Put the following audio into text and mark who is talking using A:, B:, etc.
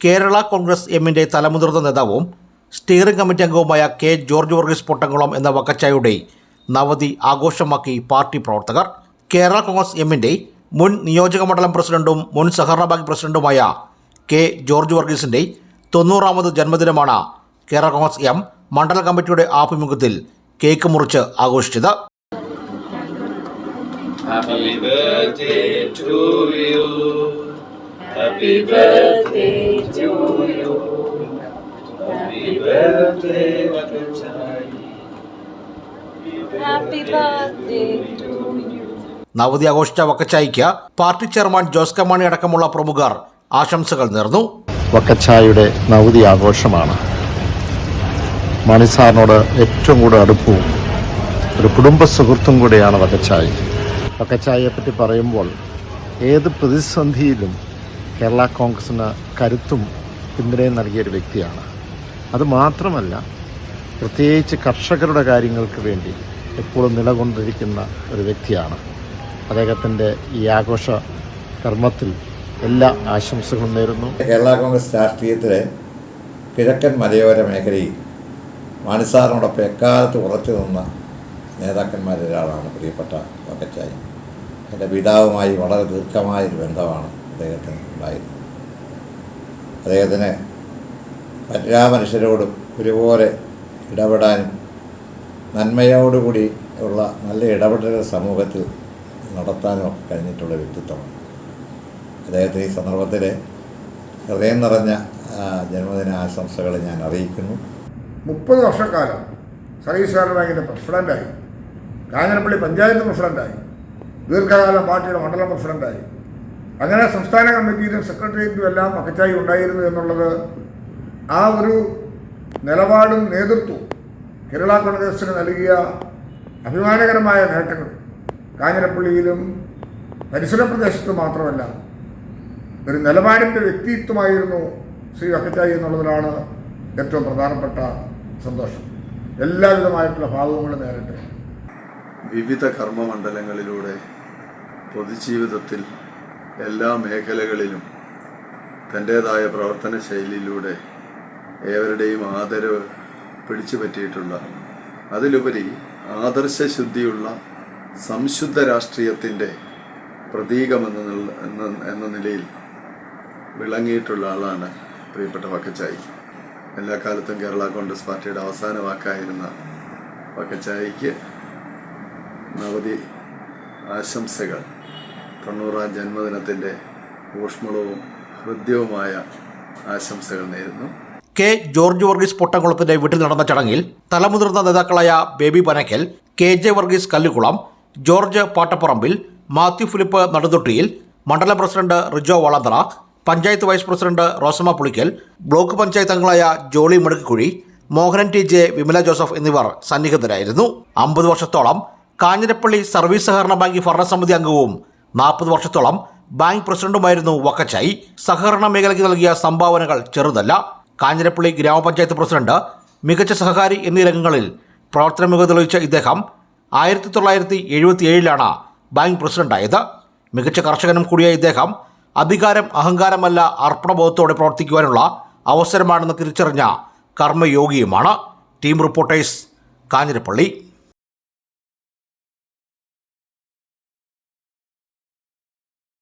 A: കേരള കോൺഗ്രസ് എമ്മിന്റെ തലമുതിർന്ന നേതാവും സ്റ്റിയറിംഗ് കമ്മിറ്റി അംഗവുമായ കെ ജോർജ് വർഗീസ് പൊട്ടംകുളം എന്ന വക്കച്ചായുടെ നവതി ആഘോഷമാക്കി പാർട്ടി പ്രവർത്തകർ കേരള കോൺഗ്രസ് എമ്മിന്റെ മുൻ നിയോജക മണ്ഡലം പ്രസിഡന്റും മുൻ സഹകരണ ബാങ്ക് പ്രസിഡന്റുമായ കെ ജോർജ് വർഗീസിന്റെ തൊണ്ണൂറാമത് ജന്മദിനമാണ് കേരള കോൺഗ്രസ് എം മണ്ഡല കമ്മിറ്റിയുടെ ആഭിമുഖ്യത്തിൽ കേക്ക് മുറിച്ച് ആഘോഷിച്ചത്
B: Happy birthday to you. Happy birthday to you. Happy birthday, Vakachai.
C: Happy birthday to you.
A: നവതി ആഘോഷിച്ച വക്കച്ചായിക്ക് പാർട്ടി ചെയർമാൻ ജോസ് കമാണി അടക്കമുള്ള പ്രമുഖർ ആശംസകൾ നേർന്നു
D: വക്കച്ചായുടെ നവതി ആഘോഷമാണ് മണിസാറിനോട് ഏറ്റവും കൂടുതൽ അടുപ്പവും ഒരു കുടുംബ സുഹൃത്തും കൂടെയാണ് വക്കച്ചായി വക്കച്ചായിയെ പറ്റി പറയുമ്പോൾ ഏത് പ്രതിസന്ധിയിലും കേരള കോൺഗ്രസിന് കരുത്തും പിന്തുണയും നൽകിയ ഒരു വ്യക്തിയാണ്. അത് മാത്രമല്ല പ്രത്യേകിച്ച് കർഷകരുടെ കാര്യങ്ങൾക്ക് വേണ്ടി എപ്പോഴും നിലകൊണ്ടിരിക്കുന്ന ഒരു വ്യക്തിയാണ്. അദ്ദേഹത്തിന്റെ ഈ ആഘോഷ കർമ്മത്തിൽ എല്ലാ ആശംസകളും നേരുന്നു.
E: കേരള കോൺഗ്രസ് രാഷ്ട്രീയത്തിലെ കിഴക്കൻ മലയോര മേഖലയിൽ മാണിസാറിനോടൊപ്പം എക്കാലത്ത് ഉറച്ചു നിന്ന നേതാക്കന്മാരൊരാളാണ് പ്രിയപ്പെട്ട വക്കച്ചായി. എന്റെ പിതാവുമായി വളരെ ദീർഘമായൊരു ബന്ധമാണ്. അദ്ദേഹത്തിന് ഉണ്ടായിരുന്നു അദ്ദേഹത്തിന് മറ്റെല്ലാ മനുഷ്യരോടും ഒരുപോലെ ഇടപെടാനും നന്മയോടുകൂടി ഉള്ള നല്ല ഇടപെടൽ സമൂഹത്തിൽ നടത്താനോ കഴിഞ്ഞിട്ടുള്ള വ്യക്തിത്വമാണ്. അദ്ദേഹത്തിന് ഈ സന്ദർഭത്തിൽ ഹൃദയം നിറഞ്ഞ ജന്മദിന ആശംസകൾ ഞാൻ അറിയിക്കുന്നു.
F: മുപ്പത് വർഷക്കാലം സർവീസ് സഹകരണ ബാങ്കിന്റെ പ്രസിഡന്റായി കാഞ്ഞിരപ്പള്ളി പഞ്ചായത്ത് പ്രസിഡന്റായി ദീർഘകാലം പാർട്ടിയുടെ മണ്ഡലം പ്രസിഡന്റായി അങ്ങനെ സംസ്ഥാന കമ്മിറ്റിയിലും സെക്രട്ടേറിയറ്റിലും എല്ലാം അക്കച്ചായി ഉണ്ടായിരുന്നു എന്നുള്ളത് ആ ഒരു നിലപാടും നേതൃത്വവും കേരള കോൺഗ്രസിന് നൽകിയ അഭിമാനകരമായ നേട്ടങ്ങൾ കാഞ്ഞിരപ്പള്ളിയിലും പരിസര പ്രദേശത്തും മാത്രമല്ല ഒരു നിലപാടിന്റെ വ്യക്തിത്വമായിരുന്നു ശ്രീ വക്കച്ചായി എന്നുള്ളതിലാണ് ഏറ്റവും പ്രധാനപ്പെട്ട സന്തോഷം. എല്ലാവിധമായിട്ടുള്ള ഭാവങ്ങളും നേരിട്ട്.
G: വിവിധ കർമ്മമണ്ഡലങ്ങളിലൂടെ പൊതുജീവിതത്തിൽ എല്ലാ മേഖലകളിലും തന്റേതായ പ്രവർത്തന ശൈലിയിലൂടെ ഏവരുടെയും ആദരവ് പിടിച്ചു പറ്റിയിട്ടുള്ള അതിലുപരി ആദർശശുദ്ധിയുള്ള സംശുദ്ധ രാഷ്ട്രീയത്തിന്റെ പ്രതീകമെന്ന എന്ന- നിലയിൽ വിളങ്ങിയിട്ടുള്ള ആളാണ് പ്രിയപ്പെട്ട വക്കച്ചായി. എല്ലാ കാലത്തും കേരള കോൺഗ്രസ് പാർട്ടിയുടെ അവസാന വാക്കായിരുന്ന വക്കച്ചായിക്ക് നവതി ആശംസകൾ. തൊണ്ണൂറാം ജന്മദിനത്തിന്റെ ഊഷ്മളവും ഹൃദ്യവുമായ ആശംസകൾ നേരുന്നു.
A: കെ ജോർജ് വർഗീസ് പൊട്ടംകുളത്തിന്റെ വീട്ടിൽ നടന്ന ചടങ്ങിൽ തലമുതിർന്ന നേതാക്കളായ Baby Panakkal K J Varghese Kallukulam George Pattapparambil Mathew Philip Naduthottiyil മണ്ഡലം president Rijo Valanthara panchayat vice president Rosamma Pulickal block panchayat അംഗങ്ങളായ Jolly Medukkuzhi Mohanan T J Vimala Joseph എന്നിവർ സന്നിഹിതരായിരുന്നു. അമ്പത് വർഷത്തോളം കാഞ്ഞിരപ്പള്ളി സർവീസ് സഹകരണ ബാങ്ക് ഭരണസമിതി അംഗവും നാൽപ്പത് വർഷത്തോളം ബാങ്ക് പ്രസിഡന്റുമായിരുന്നു വക്കച്ചായി. സഹകരണ മേഖലയ്ക്ക് നൽകിയ സംഭാവനകൾ ചെറുതല്ല. കാഞ്ഞിരപ്പള്ളി ഗ്രാമപഞ്ചായത്ത് പ്രസിഡന്റ് മികച്ച സഹകാരി എന്നീ രംഗങ്ങളിൽ പ്രവർത്തന മികവ് തെളിയിച്ച ഇദ്ദേഹം ആയിരത്തി തൊള്ളായിരത്തി എഴുപത്തി ഏഴിലാണ് ബാങ്ക് പ്രസിഡന്റായത്. മികച്ച കർഷകനും കൂടിയ ഇദ്ദേഹം അധികാരം അഹങ്കാരമല്ല അർപ്പണബോധത്തോടെ പ്രവർത്തിക്കുവാനുള്ള അവസരമാണെന്ന് തിരിച്ചറിഞ്ഞ കർമ്മയോഗിയുമാണ്. Team reporters Kanjirappally.